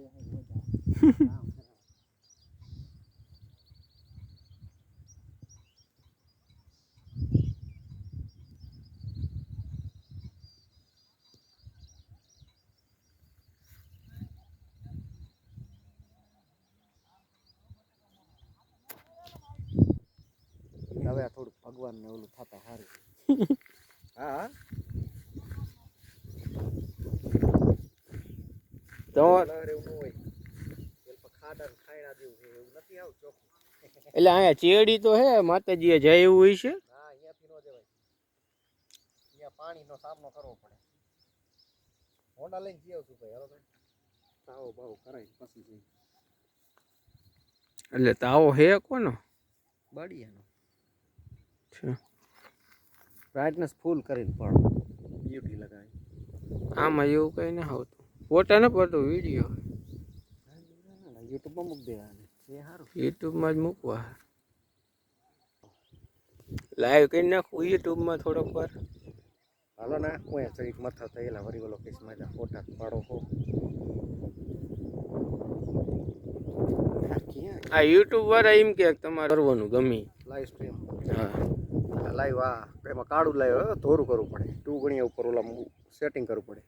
હવે આ થોડુંક ભગવાનને ઓલું થતા સારું હા હા તો લહેર એવું ન હોય પેલા ખાડા ને ખાયણા જેવું છે એવું નથી આવું ચોખ્ખું. એટલે અહીંયા ચેડી તો હે માતાજીએ જાય એવું હોય છે. ના અહીંયાથી ન જવાય. અહીંયા પાણીનો સામનો કરવો પડે. હોન્ડા લઈને જઈ ભાઈ હાલો તાવો બાવો કરાય પછી જઈ એટલે તાવો હે કોનો? બાડીયાનો. છે. બ્રાઇટનેસ ફૂલ કરીને પણ બ્યુટી લગાવી આમાં એવું કઈ ના આવતું ફોટા ન પડતો વીડિયો યુટ્યુબમાં મૂકી દેવાને. એ સારું યુટ્યુબમાં જ મૂકવા. લાઈવ કરી નાખું યુટ્યુબમાં થોડોક વાર. હાલો ના હું એ એક મથા થયેલા વરી ઓલો કેસમાં જા ફોટા પાડો હો. આ યુટ્યુબ વાળા એમ કે તમારે કરવાનું ગમી. લાઈવ સ્ટ્રીમ હા. લાઈવ આ એમાં કાળું લાઈવ ધોરું કરવું પડે. ટુ ગણીયા ઉપર ઓલા સેટિંગ કરવું પડે.